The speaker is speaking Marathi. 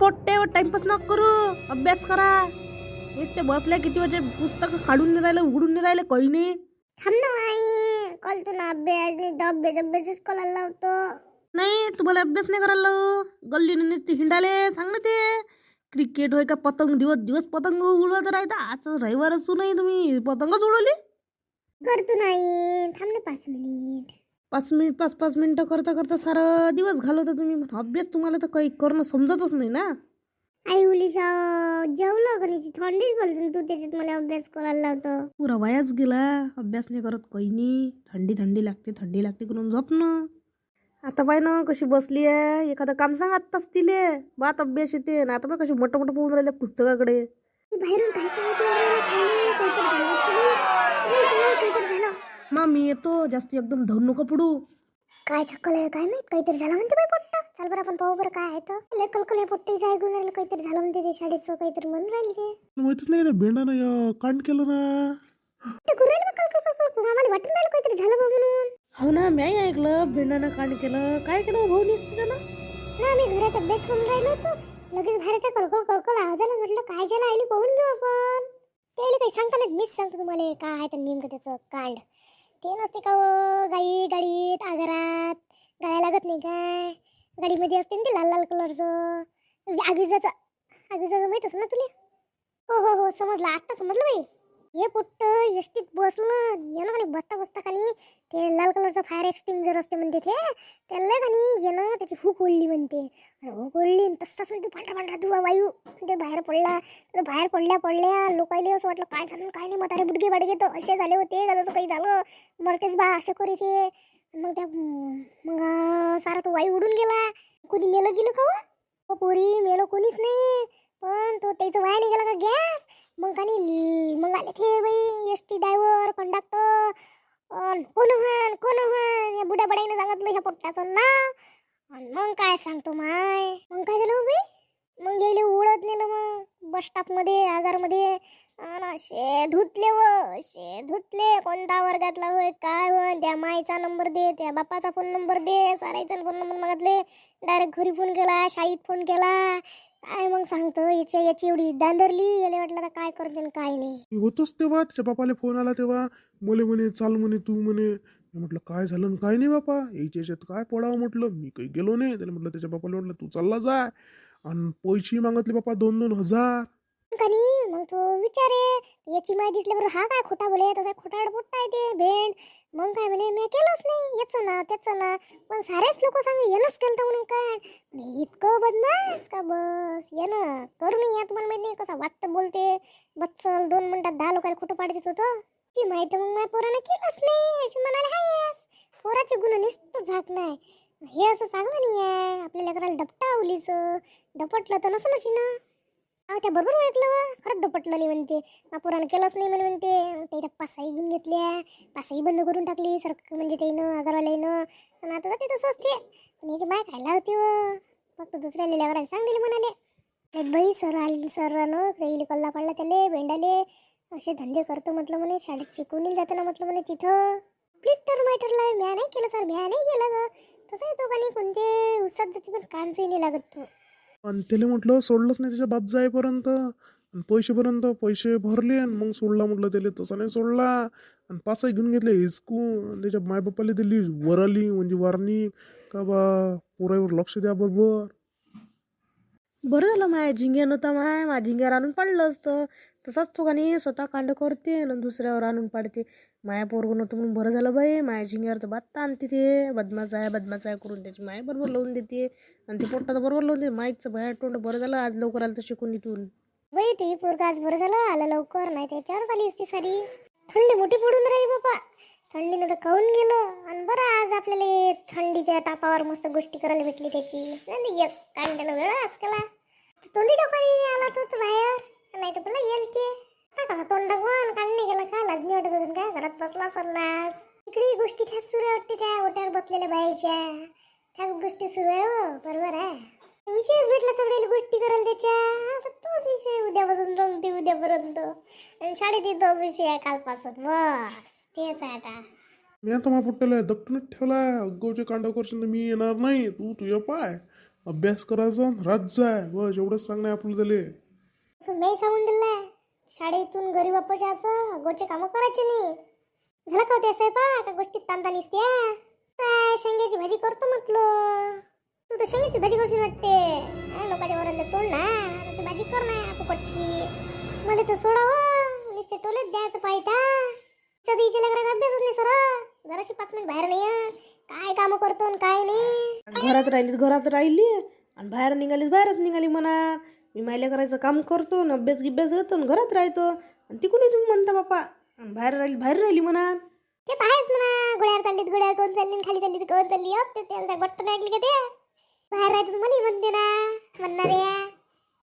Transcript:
पोट्टे टाइमपास नको करू. अभ्यास करा. नुसते बसल्या किती वाजे पुस्तक काढून नाही राहिले उघडून नाही राहिले काही नाही. थांब ना आई कल तुला अभ्यास नाही तर अभ्यास अभ्यासच करायला लावतो. नाही तुम्हाला अभ्यास नाही करायला लावू. गल्लीने नुसते हिंडाले. सांग ना ते. क्रिकेट होय का पतंग? दिवस दिवस पतंग उडवत राहता. आज रविवार असू नाही तुम्ही पतंगच उडवली? करतो नाही थांब ना पाच मिनिट. पाच मिनिट पाच पाच मिनिटं करता करता सारा दिवस घालवता तुम्ही. अभ्यास तुम्हाला तर काही करणं समजतच नाही ना. आई उलीसा जेवलं का नाही थंडीच बोलतो तू त्याच्यात मला अभ्यास करायला लावतो. पुरा वायाच गेला. अभ्यास नाही करत काही नाही. थंडी थंडी लागते थंडी लागते करून झोपणं आता पाय ना कशी बसली आहे. एखादं काम सांग आत्ताच तिले. बात अभ्यास येते. ना आता पाय कशी मोठं मोठं पोहून राहिले पुस्तकाकडे. बाहेरून काय सांगायची वगैरे काहीतरी काहीतरी झालं. मा मी येतो जास्त एकदम धरून नको पडू काय छक्कल आहे काय माहीत? काहीतरी झालं म्हणते बाई पोट्ट. चाल बरं आपण पाहू बरं काय आहे तर. लय कलकल हे पोट्टीचं ऐकून राहिलं काहीतरी झालं म्हणते ते शाळेचं काहीतरी म्हणून राहिले ते. माहितीच नाही का बेंडानं कांड केलं ना? ते करू राहिले बा कलकल कलकल. आम्हाला वाटून राहिलं काहीतरी झालं बा म्हणून. हो ना मी ऐकलं भेंडानं कांड केलं. काय केलं भाऊ निसतं त्यानं? ना आम्ही घरात अभ्यास करून राहिलो होतो. लगेच बाहेरचा कलकल कलकल आवाज आला म्हटलं काय झालं आईली पाहून घेऊ आपण. त्याला काही सांगता नाही मीच सांगतो तुम्हाला काय आहे तर नेमकं त्याचं कांड. ते नसते का हो, गाई गाडीत आगारात गाड्या लागत नाही काय गाडीमध्ये असते ना ते लाल लाल कलरचं. आगीजाचं आगीजाचं माहीत असं ना तुला? हो हो हो समजलं. आत्ता समजलं बाई. हे पुट्ट एसटीत बसलं. ये ना का नाही? बसता बसता खाली ते लाल कलरचं फायर एक्सटिंग्जर असते म्हणते ते त्याला का नाही येणं त्याची हुक ओढली म्हणते. आणि हुक ओढली तसाच म्हणते पांढरा पांढरा धुवा वायू. ते बाहेर पडला. बाहेर पडल्या पडल्या लोकायले असं वाटलं काय झालं? काय नाही म्हातारे बुडगे बाडगे तर असे झाले होते का जसं काही झालं मरतेच बा असे करी ते मग त्या मग सारा तो वायू उडून गेला. कोणी मेलं गेलं का हो? पोरी मेलं कोणीच नाही. पण तो त्याचं वाया नाही गेला का? गॅस? मग का नाही मग आले ते बाई एस टी ड्रायव्हर कंडक्टर अन कोण होन कोण होन? या बुड्या बडाईनं सांगितलं ह्या पोट्टाचं ना मग काय सांगतो माय? मग काय झालं हो बाई? मग गेले उडत नेलं मग बस स्टॉपमध्ये आगारमध्ये असे शे धुतले व शे धुतले. कोणता वर्गातला होय काय होय? त्या माईचा नंबर दे त्या बापाचा फोन नंबर दे. सारायचा फोन नंबर मागितले. डायरेक्ट घरी फोन केला शाळेत फोन केला. काय मग सांगतो? याची याची एवढी दांदरली याला वाटलं आता काय करते काय नाही. मी होतोच तेव्हा त्याच्या बापाला फोन आला तेव्हा. मले म्हणे चाल म्हणे तू म्हणे. मी म्हटलं काय झालं आणि काय नाही बापा? याच्या याच्यात काय पडावं म्हटलं? मी काही गेलो नाही. त्याला म्हटलं त्याच्या बापाला म्हटलं तू चालला जाय आणि पैसे मागितले बापा दोन दोन हजार. कनी मग तो विचारे याची माय दिसल्याबरोबर हा काय खोटा बोले तसा खोटा पोट्टा आहे ते भेंड. मग काय म्हणे मी केलंच नाही याचं ना त्याचं ना. पण सारेच लोक सांगे येणंच केलं म्हणून काय? मी इतकं बदमास का बस? ये ना करू नाही या तुम्हाला माहिती नाही कसं वाटतं बोलते. बच्चल दोन मिनटात दहा लोकांना खोटं पाडत होतं? ती माहिती मग माझ्या पोरानं केलंच नाही. अशी म्हणाले हायस पोराचे गुण नुसतं झाक नाही. हे असं चांगलं नाही आहे. आपल्या लेकराला दपटावलीचं दपटलं तर नसलं ना. अहो त्या बरोबर ओळखलं व. खरंच दपटलं नाही म्हणते. पुराण केलंच नाही म्हणे म्हणते. त्याच्या पासाई घेऊन घेतल्या. पासाई बंद करून टाकली सर म्हणजे त्यानं अगरवाल्यानं आणि आता जाते तसंच ते. पण याची बाय खायला होती व. फक्त दुसऱ्या लिहिल्यावर सांगितले म्हणाले. एक बाई सर आली सरानं त्याला कल्ला पडला त्याले भेंडाले. असे धंदे करतो म्हटलं म्हणे. शाळेत शिकवून जाताना म्हटलं म्हणे तिथं. प्लिटर मायटरला म्या नाही केलं सर म्या नाही केलं सर तसं येतो का नाही कोणते उसात जाते पण कान सुई नाही लागत तू. आणि त्याला म्हटलं सोडलंच नाही त्याच्या बाप जाईपर्यंत आणि पैसेपर्यंत पैसे भरले आणि मग सोडला म्हटलं त्याला तसा नाही सोडला. आणि पाचही घेऊन घेतले हिसकून. त्याच्या मायबापाला दिली वराली म्हणजे वारणी. का बा पोरावर लक्ष द्या बरोबर. बरं झालं माया झिंग्या नव्हता माय माझ्या झिंग्यावर आणून पाडलं असतं. तसाच तो गाणी स्वतः कांड करते आणि दुसऱ्यावर आणून पाडते. माया पोरगं नव्हतं म्हणून बरं झालं बाई. माया झिंग्यावरचं बात्ता आणते ते. बदमाश आहे बदमाश आहे करून त्याची माय बरोबर लावून देते. आणि ते पोट्टाचं बरोबर लावून देते. माईचं बाया तोंड बरं झालं. आज लवकर आलं तर शिकून इथून. बाई ते पोरगा आज बरं झालं. आलं लवकर नाही त्याच्यावर आली असती सारी थंडी मोठी पडून राहिली बापा थंडीनं तर खाऊन गेलो. आणि बरं आज आपल्याला थंडीच्या तापावर मस्त गोष्टी करायला भेटली त्याची. नाही एक कांड्यानं वेळ आजकाल तोंडी डोकाने आला तो बाहेर. नाही तर तुला येईल ते. का करा तोंड टाकून काढणे गेला काय लाजणी वाटत अजून काय घरात बसला सन्नास इकडे गोष्टी त्याच सुरू आहे वाटते त्या ओट्यावर बसलेल्या बाईच्या. त्याच गोष्टी सुरू आहे हो बरोबर आहे. विषयच भेटला सगळ्या गोष्टी करायला त्याच्या. आता तोच विषय उद्यापासून रंगते उद्यापर्यंत. आणि शाळेत तोच विषय आहे कालपासून. बस तेच आहे आता. मी आता माझ्या पुट्ट्याला दपटूनच ठेवला. अगाऊचे कांड करशील तर मी येणार नाही. तू तुझ्या पाय. अभ्यास करायचा रात जाय बस एवढंच सांगणं आहे आपलं त्याले. मी सांगून दिलंय. शाळेतून घरी वापस यायचं गोचे कामं करायचे नाही. झालं का होते स्वयंपाक? का गोष्टीत तांता निसत्या काय शेंग्याची भाजी करतो म्हटलं. तू तर शेंग्याची भाजी करशील वाटते. लोकांच्या वरात तोड ना आता भाजी कर ना फुकटची. मला तर सोडावं. नुसते टोलेत द्यायचं पाहिजे सदीच्या लेकरात अभ्यासच नाही सर जराशी पाच मिनिट बाहेर नाही. काय कामं करतो आणि काय नाही. घरात राहिलीच घरात राहिली. आणि बाहेर निघालीस बाहेरच निघाली म्हणा. मी मायले करायचं काम करतो न अभ्यास गिभ्यास घेतो न घरात राहतो. आणि तिकडून तुम्ही म्हणता बापा आणि बाहेर राहिली बाहेर राहिली म्हणा ते तर आहेच म्हणा गुड्यावर चाललीत गुड्यावर कोण चालली आणि खाली चालली तर कोण चालली होत ते त्याला गोष्ट नाही ऐकली का ते? बाहेर राहायचं तुम्हाला म्हणते ना म्हणणार. या